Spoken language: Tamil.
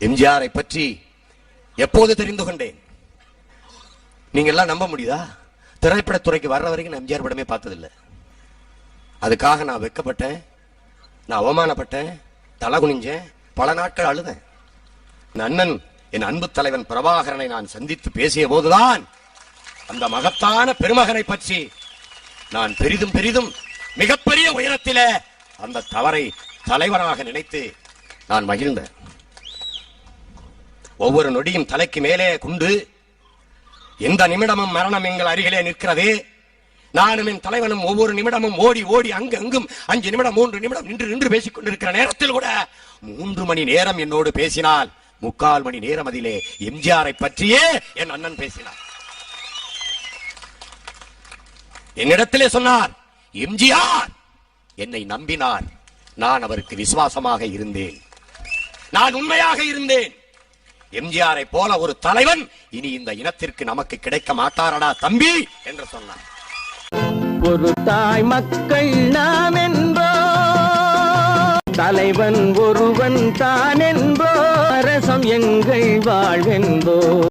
எம்ஜிஆரை பற்றி எப்போது தெரிந்து கொண்டேன்? நீங்க எல்லாம் நம்ப முடியுதா? திரைப்படத்துறைக்கு வர்ற வரைக்கும் நான் எம்ஜிஆர் படமே பார்த்ததில்லை. அதுக்காக நான் வெட்கப்பட்டேன் நான் அவமானப்பட்டேன் தலை குனிஞ்சேன் பல நாட்கள் அழுதேன். அண்ணன் என் அன்பு தலைவன் பிரபாகரனை நான் சந்தித்து பேசிய போதுதான் அந்த மகத்தான பெருமகனை பற்றி நான் பெரிதும் பெரிதும் மிகப்பெரிய உயரத்தில அந்த தவறை தலைவராக நினைத்து நான் மகிழ்ந்தேன். ஒவ்வொரு நொடியும் தலைக்கு மேலே குண்டு. எந்த நிமிடமும் மரணம் எங்கள் அருகிலே நிற்கிறதே. நானும் என் தலைவனும் ஒவ்வொரு நிமிடமும் ஓடி ஓடி அங்கு அங்கும் அஞ்சு நிமிடம் மூன்று நிமிடம் நின்று நின்று பேசிக் கொண்டிருக்கிற நேரத்தில் கூட மூன்று மணி நேரம் என்னோடு பேசினால் முக்கால் மணி நேரம் அதிலே எம்ஜிஆரை பற்றியே என் அண்ணன் பேசினார். என்னிடத்திலே சொன்னார் எம்ஜிஆர்! என்னை நம்பினார். நான் அவருக்கு விசுவாசமாக இருந்தேன். நான் உண்மையாக இருந்தேன். எம்ஜிஆரை போல ஒரு தலைவன் இனி இந்த இனத்திற்கு நமக்கு கிடைக்க மாட்டாரடா தம்பி என்று சொன்னார். ஒரு தாய் மக்கள் நாம் என்போ தலைவன் ஒருவன் தான் என்போ அரசம் எங்கள் வாழ்வென்போ.